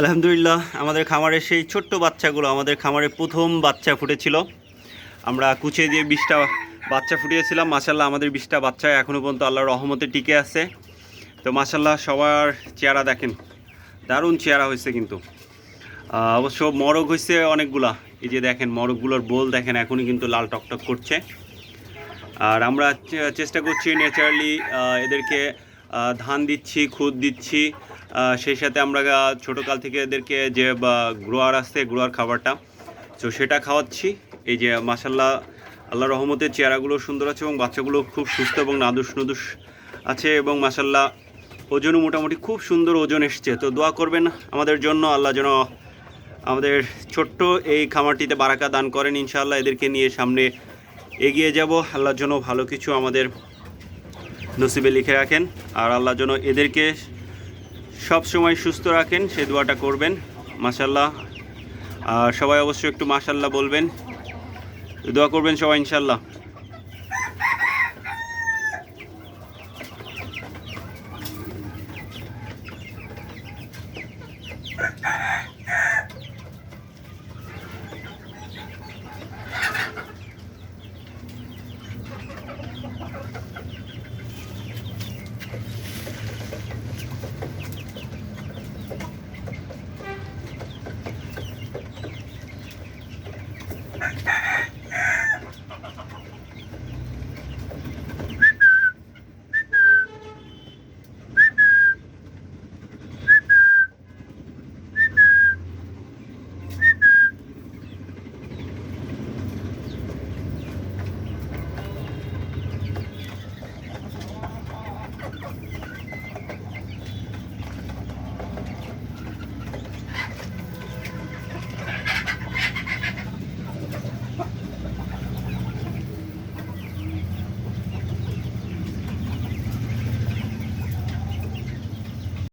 আলহামদুলিল্লাহ, আমাদের খামারের সেই ছোট্ট বাচ্চাগুলো আমাদের খামারে প্রথম বাচ্চা ফুটেছিল। আমরা কুচে দিয়ে বিশটা বাচ্চা ফুটিয়েছিলাম। মাসাল্লাহ আমাদের বিশটা বাচ্চা এখনও পর্যন্ত আল্লাহর রহমতে টিকে আছে। তো মাসাল্লাহ সবার চেহারা দেখেন। দারুণ চেহারা হয়েছে কিন্তু। অবশ্য মরগ হয়েছে অনেকগুলা। এই যে দেখেন, মরগগুলোর বোল দেখেন, এখনই কিন্তু লাল টকটক করছে। আর আমরা চেষ্টা করছি ন্যাচারালি এদেরকে ধান দিচ্ছি, খুদ দিচ্ছি। সেই সাথে আমরা ছোটোকাল থেকে এদেরকে যে গ্রোয়ার আসছে, গ্রোয়ার খাবারটা, তো সেটা খাওয়াচ্ছি। এই যে মাসাল্লাহ আল্লাহ রহমতের চেহারাগুলো সুন্দর আছে এবং বাচ্চাগুলো খুব সুস্থ এবং নাদুস নুদুস আছে এবং মাসাল্লাহ ওজনও মোটামুটি খুব সুন্দর ওজন এসছে। তো দোয়া করবেন আমাদের জন্য, আল্লাহ যেন আমাদের ছোট্ট এই খামারটিতে বারাকা দান করেন। ইনশাআল্লাহ এদেরকে নিয়ে সামনে এগিয়ে যাব। আল্লাহর জন্য ভালো কিছু আমাদের নসিবে লিখে রাখেন আর আল্লাহ যেন এদেরকে সব সময় সুস্থ রাখেন, সে দোয়াটা করবেন। মাশাল্লাহ আর সবাই অবশ্যই একটু মাশাল্লাহ বলবেন। দোয়া করবেন সবাই ইনশাল্লাহ